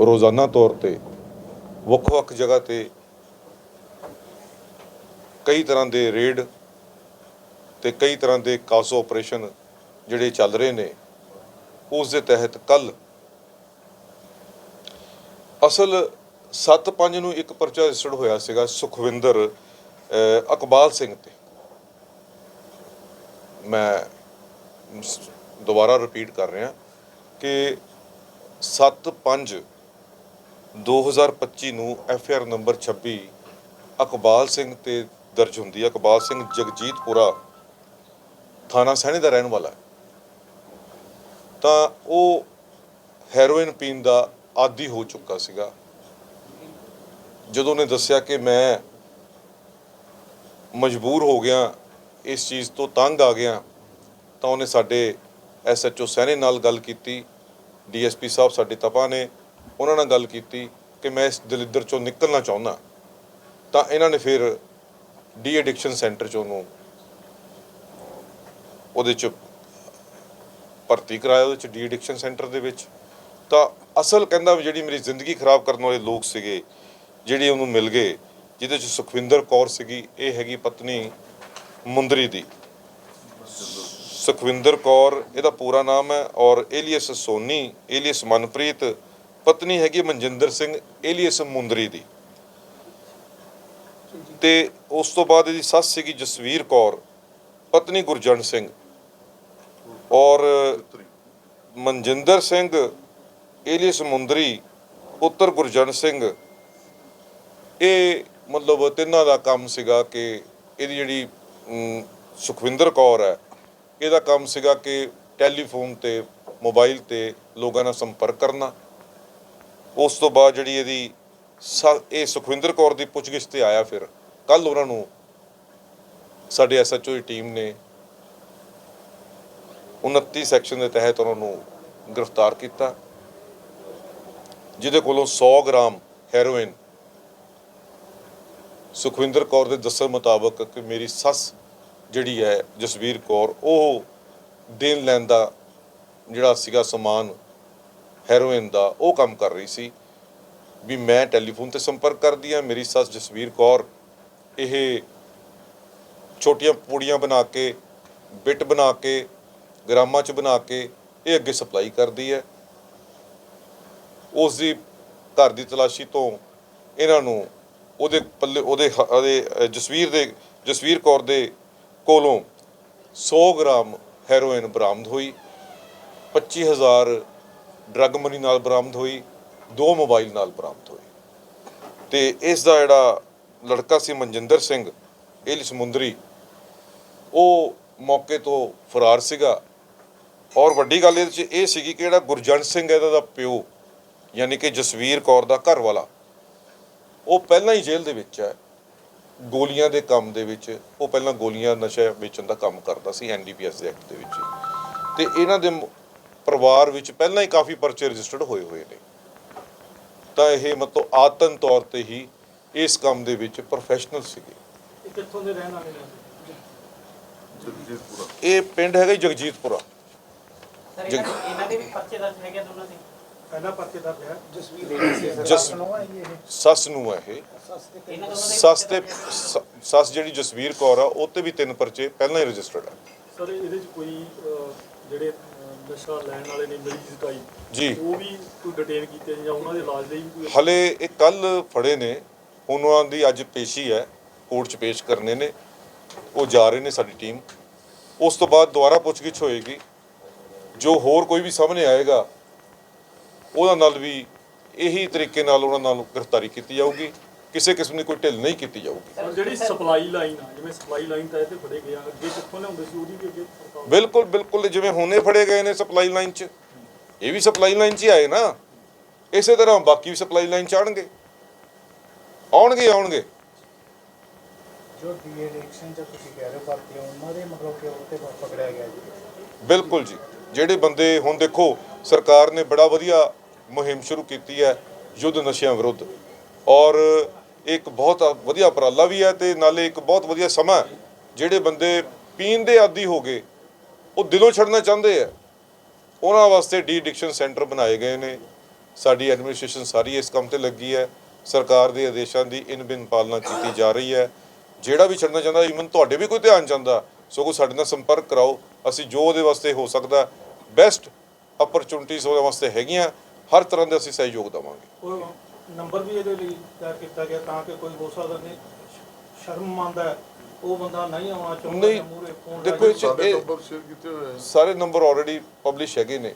ਰੋਜ਼ਾਨਾ ਤੌਰ ਤੇ ਵੱਖ-ਵੱਖ ਜਗ੍ਹਾ ਤੇ ਕਈ ਤਰ੍ਹਾਂ ਦੇ ਰੇਡ ਤੇ ਕਈ ਤਰ੍ਹਾਂ ਦੇ ਕਾਸੋ ਆਪਰੇਸ਼ਨ ਜਿਹੜੇ ਚੱਲ ਰਹੇ ਨੇ, ਉਸ ਦੇ ਤਹਿਤ ਕੱਲ ਅਸਲ 7-5 ਨੂੰ ਇੱਕ ਪਰਚਾ ਰਜਿਸਟਰਡ ਹੋਇਆ ਸੀਗਾ ਸੁਖਵਿੰਦਰ ਅਕਬਾਲ ਸਿੰਘ ਤੇ। ਮੈਂ ਦੁਬਾਰਾ ਰਿਪੀਟ ਕਰ ਰਿਹਾ ਕਿ 7-5 2025 ਨੂੰ F R number 26 Iqbal Singh ਤੇ ਦਰਜ ਹੁੰਦੀ ਹੈ। ਅਕਬਾਲ ਸਿੰਘ ਜਗਜੀਤਪੁਰਾ ਥਾਣਾ ਸਹਿਣੇ ਦਾ ਰਹਿਣ ਵਾਲਾ ਤਾਂ ਉਹ ਹੈਰੋਇਨ ਪੀਣ ਦਾ ਆਦੀ ਹੋ ਚੁੱਕਾ ਸੀਗਾ। ਜਦੋਂ ਉਹਨੇ ਦੱਸਿਆ ਕਿ ਮੈਂ ਮਜਬੂਰ ਹੋ ਗਿਆ, ਇਸ ਚੀਜ਼ ਤੋਂ ਤੰਗ ਆ ਗਿਆ, ਤਾਂ ਉਹਨੇ ਸਾਡੇ ਐਸਐਚਓ ਸਹਿਣੇ ਨਾਲ ਗੱਲ ਕੀਤੀ। ਡੀਐਸਪੀ ਸਾਹਿਬ ਸਾਡੇ ਤਪਾ ਨੇ। ਉਹਨਾਂ ਨਾਲ ਗੱਲ ਕੀਤੀ ਕਿ ਮੈਂ ਇਸ ਦਲਿੱਦਰ ਚੋਂ ਨਿਕਲਣਾ ਚਾਹੁੰਦਾ, ਤਾਂ ਇਹਨਾਂ ਨੇ ਫਿਰ ਡੀ ਐਡਿਕਸ਼ਨ ਸੈਂਟਰ ਚ ਉਹਨੂੰ ਉਹਦੇ ਚ ਭਰਤੀ ਕਰਾਇਆ, ਉਹਦੇ ਚ ਡੀ ਐਡਿਕਸ਼ਨ ਸੈਂਟਰ ਦੇ ਵਿੱਚ। ਤਾਂ ਅਸਲ ਕਹਿੰਦਾ ਵੀ ਜਿਹੜੀ ਮੇਰੀ ਜ਼ਿੰਦਗੀ ਖਰਾਬ ਕਰਨ ਵਾਲੇ ਲੋਕ ਸੀਗੇ, ਜਿਹੜੇ ਉਹਨੂੰ ਮਿਲ ਗਏ, ਜਿਹਦੇ ਚ ਸੁਖਵਿੰਦਰ ਕੌਰ ਸੀਗੀ, ਇਹ ਹੈਗੀ ਪਤਨੀ ਮੁੰਦਰੀ ਦੀ। ਸੁਖਵਿੰਦਰ ਕੌਰ, ਇਹਦਾ ਪੂਰਾ ਨਾਮ ਹੈ ਔਰ ਏਲੀਅਸ ਸੋਨੀ, ਏਲੀਅਸ ਮਨਪ੍ਰੀਤ ਪਤਨੀ ਹੈਗੀ ਮਨਜਿੰਦਰ ਸਿੰਘ ਏਲੀਅਸ ਮੁੰਦਰੀ ਦੀ। ਤੇ ਉਸ ਤੋਂ ਬਾਅਦ ਇਹਦੀ ਸੱਸ ਸੀਗੀ ਜਸਵੀਰ ਕੌਰ, ਪਤਨੀ ਗੁਰਜੰਟ ਸਿੰਘ। ਔਰ ਮਨਜਿੰਦਰ ਸਿੰਘ ਏਲੀਅਸ ਮੁੰਦਰੀ, ਪੁੱਤਰ ਗੁਰਜੰਟ ਸਿੰਘ। ਇਹ ਮਤਲਬ ਤਿੰਨਾਂ ਦਾ ਕੰਮ ਸੀਗਾ ਕਿ ਇਹਦੀ ਜਿਹੜੀ ਸੁਖਵਿੰਦਰ ਕੌਰ ਹੈ, ਇਹਦਾ ਕੰਮ ਸੀਗਾ ਕਿ ਟੈਲੀਫੋਨ ਤੇ, ਮੋਬਾਈਲ ਤੇ ਲੋਕਾਂ ਨਾਲ ਸੰਪਰਕ ਕਰਨਾ। ਉਸ ਤੋਂ ਬਾਅਦ ਜਿਹੜੀ ਇਹਦੀ ਸ- ਇਹ ਸੁਖਵਿੰਦਰ ਕੌਰ ਦੀ ਪੁੱਛਗਿੱਛ ਤੇ ਆਇਆ ਫਿਰ। ਕੱਲ ਉਹਨਾਂ ਨੂੰ ਸਾਡੇ ਐਸਐਚਓ ਦੀ ਟੀਮ ਨੇ 29 ਸੈਕਸ਼ਨ ਦੇ ਤਹਿਤ ਉਹਨਾਂ ਨੂੰ ਗ੍ਰਿਫਤਾਰ ਕੀਤਾ, ਜਿਹਦੇ ਕੋਲੋਂ 100 ਗ੍ਰਾਮ ਹੈਰੋਇਨ ਸੁਖਵਿੰਦਰ ਕੌਰ ਦੇ ਦੱਸਣ ਮੁਤਾਬਕ ਕਿ ਮੇਰੀ ਸੱਸ ਜਿਹੜੀ ਹੈ ਜਸਵੀਰ ਕੌਰ, ਉਹ ਦੇਣ ਲੈਣ ਦਾ ਜਿਹੜਾ ਸੀਗਾ ਸਮਾਨ ਹੈਰੋਇਨ ਦਾ ਉਹ ਕੰਮ ਕਰ ਰਹੀ ਸੀ ਵੀ ਮੈਂ ਟੈਲੀਫੋਨ ਤੇ ਸੰਪਰਕ ਕਰਦੀ ਆ ਮੇਰੀ ਸੱਸ ਜਸਵੀਰ ਕੌਰ, ਇਹ ਛੋਟੀਆਂ ਪੂੜੀਆਂ ਬਣਾ ਕੇ, ਬਿੱਟ ਬਣਾ ਕੇ, ਗ੍ਰਾਮਾਂ ਚ ਬਣਾ ਕੇ ਇਹ ਅੱਗੇ ਸਪਲਾਈ ਕਰਦੀ ਹੈ। ਉਸ ਦੀ ਘਰ ਦੀ ਤਲਾਸ਼ੀ ਤੋਂ ਇਹਨਾਂ ਨੂੰ ਉਹਦੇ ਪੱਲੇ, ਉਹਦੇ ਹ- ਉਹਦੇ ਜਸਵੀਰ ਦੇ, ਜਸਵੀਰ ਕੌਰ ਦੇ ਕੋਲੋਂ 100 ਗ੍ਰਾਮ ਹੈਰੋਇਨ ਬਰਾਮਦ ਹੋਈ। 25000 ਡਰੱਗ ਮਨੀ ਨਾਲ ਬਰਾਮਦ ਹੋਈ, ਦੋ ਮੋਬਾਈਲ ਨਾਲ ਬਰਾਮਦ ਹੋਏ। ਤੇ ਇਸ ਦਾ ਜਿਹੜਾ ਲੜਕਾ ਸੀ ਮਨਜਿੰਦਰ ਸਿੰਘ, ਇਹ ਸਮੁੰਦਰੀ ਉਹ ਮੌਕੇ ਤੋਂ ਫਰਾਰ ਸੀਗਾ। ਔਰ ਵੱਡੀ ਗੱਲ ਇਹਦੇ ਚ ਇਹ ਸੀਗੀ ਕਿ ਜਿਹੜਾ ਗੁਰਜੰਟ ਸਿੰਘ ਹੈ, ਇਹਦਾ ਦਾ ਪਿਓ, ਯਾਨੀ ਕਿ ਜਸਵੀਰ ਕੌਰ ਦਾ ਘਰ ਵਾਲਾ ਉਹ ਪਹਿਲਾਂ ਹੀ ਜੇਲ੍ਹ ਦੇ ਵਿੱਚ ਹੈ। ਗੋਲੀਆਂ ਦੇ ਕੰਮ ਦੇ ਵਿੱਚ, ਉਹ ਪਹਿਲਾਂ ਗੋਲੀਆਂ ਨਸ਼ਾ ਵੇਚਣ ਦਾ ਕੰਮ ਕਰਦਾ ਸੀ ਐਨਡੀਪੀਐਸ ਦੇ ਐਕਟ ਦੇ ਵਿੱਚ। ਤੇ ਇਹਨਾਂ ਦੇ ਪਰਿਵਾਰ ਵਿੱਚ ਪਹਿਲਾਂ ਹੀ ਕਾਫੀ ਪਰਚੇ ਰਜਿਸਟਰਡ ਹੋਏ ਹੋਏ ਨੇ। ਤਾਂ ਇਹ ਮਤਲਬ ਆਤਨ ਤੌਰ ਤੇ ਹੀ ਇਸ ਕੰਮ ਦੇ ਵਿੱਚ ਪ੍ਰੋਫੈਸ਼ਨਲ ਸੀਗੇ। ਇਹ ਕਿੱਥੋਂ ਦੇ ਰਹਿਣ ਵਾਲੇ ਨੇ? ਇਹ ਪਿੰਡ ਹੈਗਾ ਜਗਜੀਤਪੁਰਾ। ਇਹਨਾਂ ਦੇ ਵੀ ਪਰਚੇ ਦਰਜ ਹੈਗੇ ਦੋਨਾਂ ਦੇ? ਪਹਿਲਾ ਪਰਚੇ ਦਾ ਪਿਆ ਜਸਵੀਰ ਜਸ ਸੱਸ ਨੂੰ ਹੈ ਇਹ। ਸੱਸ ਤੇ ਸੱਸ ਜਿਹੜੀ ਜਸਵੀਰ ਕੌਰ ਆ ਉਹ ਤੇ ਵੀ ਤਿੰਨ ਪਰਚੇ ਪਹਿਲਾਂ ਹੀ ਰਜਿਸਟਰਡ ਆ। ਸਰ ਇਹਦੇ ਚ ਕੋਈ ਜਿਹੜੇ ਨਸ਼ਾ ਲੈਣ ਵਾਲੇ ਨੇ ਮਰੀਜ਼ ਟਾਈਪ ਜੀ। ਉਹ ਵੀ ਕੋਈ ਡਿਟੇਨ ਕੀਤੇ ਜਾਂ ਉਹਨਾਂ ਦੇ ਇਲਾਜ ਲਈ ਵੀ ਕੋਈ ਹਲੇ ਇਹ ਕੱਲ ਫੜੇ ਨੇ। ਉਹਨਾਂ ਦੀ ਅੱਜ ਪੇਸ਼ੀ ਹੈ ਕੋਰਟ 'ਚ ਪੇਸ਼ ਕਰਨੇ ਨੇ। ਉਹ ਜਾ ਰਹੇ ਨੇ ਸਾਡੀ ਟੀਮ। ਉਸ ਤੋਂ ਬਾਅਦ ਦੁਬਾਰਾ ਪੁੱਛਗਿੱਛ ਹੋਏਗੀ। ਜੋ ਹੋਰ ਕੋਈ ਵੀ ਸਾਹਮਣੇ ਆਏਗਾ ਉਹਨਾਂ ਨਾਲ ਵੀ ਇਹੀ ਤਰੀਕੇ ਨਾਲ ਉਹਨਾਂ ਨਾਲ ਗ੍ਰਿਫਤਾਰੀ ਕੀਤੀ ਜਾਊਗੀ। ਕਿਸੇ ਕਿਸਮ ਦੀ ਕੋਈ ਢਿੱਲ ਨਹੀਂ ਕੀਤੀ ਜਾਊਗੀ। ਜਿਹੜੀ ਸਪਲਾਈ ਲਾਈਨ ਆ ਜਿਵੇਂ ਸਪਲਾਈ ਲਾਈਨ ਤਾਂ ਤੇ ਫੜੇ ਗਿਆ ਅੱਗੇ ਕਿੱਥੋਂ ਲਿਆਉਂਦੇ ਸੀ ਉਹਦੀ ਵੀ ਅੱਗੇ ਬਿਲਕੁਲ ਬਿਲਕੁਲ ਜਿਵੇਂ ਹੁਣੇ ਫੜੇ ਗਏ ਨੇ ਸਪਲਾਈ ਲਾਈਨ 'ਚ। ਇਹ ਵੀ ਸਪਲਾਈ ਲਾਈਨ 'ਚ ਹੀ ਆਏ ਨਾ। ਇਸੇ ਤਰ੍ਹਾਂ ਬਾਕੀ ਵੀ ਸਪਲਾਈ ਲਾਈਨ 'ਚ ਆਣਗੇ ਆਉਣਗੇ ਆਉਣਗੇ। ਜੋ ਡੀ ਐਡਿਕਸ਼ਨ ਚ ਤੁਸੀਂ ਕਹਿ ਰਹੇ ਹੋ ਭਰਤੀ ਉਹਨਾਂ ਦੇ ਮਤਲਬ ਕਿ ਉਹ ਤੇ ਪਕੜਿਆ ਗਿਆ ਜੀ। ਬਿਲਕੁਲ ਜੀ। ਜਿਹੜੇ ਬੰਦੇ ਹੁਣ ਦੇਖੋ ਸਰਕਾਰ ਨੇ ਬੜਾ ਵਧੀਆ ਮੁਹਿੰਮ ਸ਼ੁਰੂ ਕੀਤੀ ਹੈ ਯੁੱਧ ਨਸ਼ਿਆਂ ਵਿਰੁੱਧ। ਔਰ ਇੱਕ ਬਹੁਤ ਵਧੀਆ ਉਪਰਾਲਾ ਵੀ ਹੈ ਤੇ ਨਾਲੇ ਇੱਕ ਬਹੁਤ ਵਧੀਆ ਸਮਾਂ ਜਿਹੜੇ ਬੰਦੇ ਪੀਣ ਦੇ ਆਦੀ ਹੋ ਗਏ, ਉਹ ਦਿਲੋਂ ਛੱਡਣਾ ਚਾਹੁੰਦੇ ਆ। ਉਹਨਾਂ ਵਾਸਤੇ ਡੀ ਐਡਿਕਸ਼ਨ ਸੈਂਟਰ ਬਣਾਏ ਗਏ ਨੇ। ਸਾਡੀ ਐਡਮਿਨਿਸਟ੍ਰੇਸ਼ਨ ਸਾਰੀ ਇਸ ਕੰਮ ਤੇ ਲੱਗੀ ਹੈ। ਸਰਕਾਰ ਦੇ ਆਦੇਸ਼ਾਂ ਦੀ ਇਨ ਬਿਨ ਪਾਲਣਾ ਕੀਤੀ ਜਾ ਰਹੀ ਹੈ। ਜਿਹੜਾ ਵੀ ਛੱਡਣਾ ਚਾਹੁੰਦਾ ਈਵਨ ਤੁਹਾਡੇ ਵੀ ਕੋਈ ਧਿਆਨ ਚਾਹੁੰਦਾ ਸਗੋਂ ਸਾਡੇ ਨਾਲ ਸੰਪਰਕ ਕਰਾਓ। ਅਸੀਂ ਜੋ ਉਹਦੇ ਵਾਸਤੇ ਹੋ ਸਕਦਾ ਬੈਸਟ ਅਪਰਚੁਨਿਟੀਜ਼ ਉਹਦੇ ਵਾਸਤੇ ਹੈਗੀਆਂ। ਹਰ ਤਰ੍ਹਾਂ ਦੇ ਅਸੀਂ ਸਹਿਯੋਗ ਦੇਵਾਂਗੇ। ਨੰਬਰ ਵੀ ਇਹਦੇ ਲਈ ਤਿਆਰ ਕੀਤਾ ਗਿਆ ਤਾਂ ਕਿ ਕੋਈ ਹੋ ਸਕਦਾ ਨਹੀਂ। ਸ਼ਰਮ ਮੰਨਦਾ ਹੈ, ਉਹ ਬੰਦਾ ਨਹੀਂ ਆਉਣਾ ਚਾਹੁੰਦਾ ਨਹੀਂ, ਮੂਹਰੇ ਫੋਨ ਦੇਖੋ ਇਹ 'ਚ ਸਾਡੇ ਇਹ ਨੰਬਰ ਸ਼ੇਅਰ ਕੀਤੇ ਹੋਏ ਆ। ਸਾਰੇ ਨੰਬਰ ਆਲਰੇਡੀ ਪਬਲਿਸ਼ ਹੈਗੇ ਨੇ।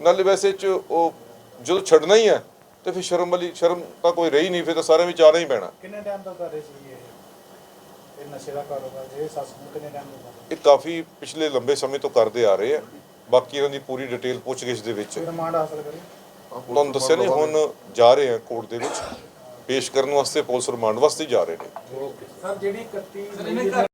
ਨਾਲੇ ਵੈਸੇ ਚ ਉਹ ਜਦੋਂ ਛੱਡਣਾ ਹੀ ਹੈ ਤੇ ਫਿਰ ਸ਼ਰਮ ਵਾਲੀ ਸ਼ਰਮ ਤਾਂ ਕੋਈ ਰਹੀ ਨਹੀਂ ਫਿਰ ਤਾਂ ਸਾਰਿਆਂ ਵਿੱਚ ਆਣਾ ਹੀ ਪੈਣਾ। ਕਿੰਨੇ ਟਾਈਮ ਤੋਂ ਕਰ ਰਹੇ ਸੀ ਇਹ? ਇਹ ਨਸ਼ੇ ਦਾ ਕਾਰੋਬਾਰ ਜਿਹੜੇ ਸੱਸ ਨੂੰ ਕਿੰਨੇ ਟਾਈਮ ਤੋਂ ਕਰ ਰਹੇ? ਇਹ ਕਾਫੀ ਪਿਛਲੇ ਲੰਬੇ ਸਮੇਂ ਤੋਂ ਕਰਦੇ ਆ ਰਹੇ ਆ। ਬਾਕੀ ਇਹਨਾਂ ਦੀ ਪੂਰੀ ਡਿਟੇਲ ਪੁੱਛਗਿੱਛ ਦੇ ਵਿੱਚ। ਕੋਈ ਰਿਮਾਂਡ ਹਾਸਲ ਕਰੀ? ਤੁਹਾਨੂੰ ਦੱਸਿਆ ਨਹੀਂ ਹੁਣ ਜਾ ਰਹੇ ਆ ਕੋਰਟ ਦੇ ਵਿੱਚ। ਪੇਸ਼ ਕਰਨ ਵਾਸਤੇ ਪੁਲਿਸ ਰਿਮਾਂਡ ਵਾਸਤੇ ਜਾ ਰਹੇ ਨੇ। ਸਰ ਜਿਹੜੀ 31